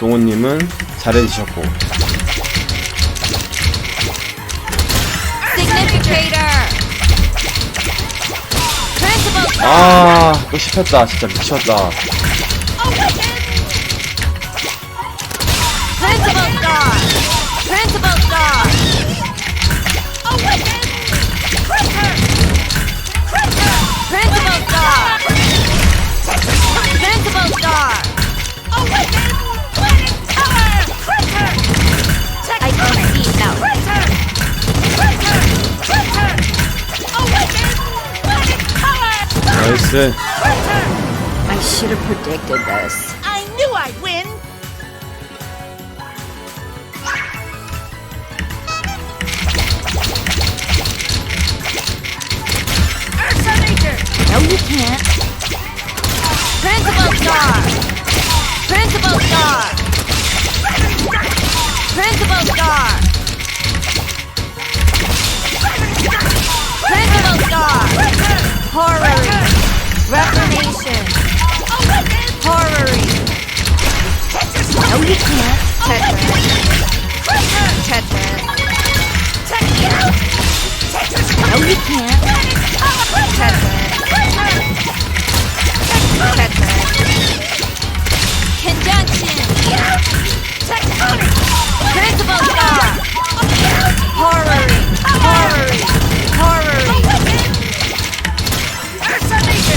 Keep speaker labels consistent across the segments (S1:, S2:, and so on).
S1: 동훈님은 잘해주셨고. 아또 씹혔다 진짜 미쳤다
S2: I should have predicted this.
S3: I knew I'd win! Ursa Major!
S2: No, you can't.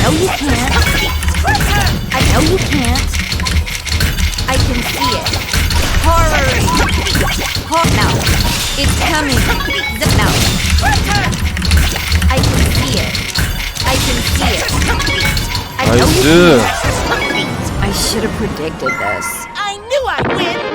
S2: know you can't. I know you can't. I can see it. Horror. Hor now. It's coming. The no. I can see it. I can see it. I know you
S1: can't.
S2: I should have predicted this. I knew I'd win!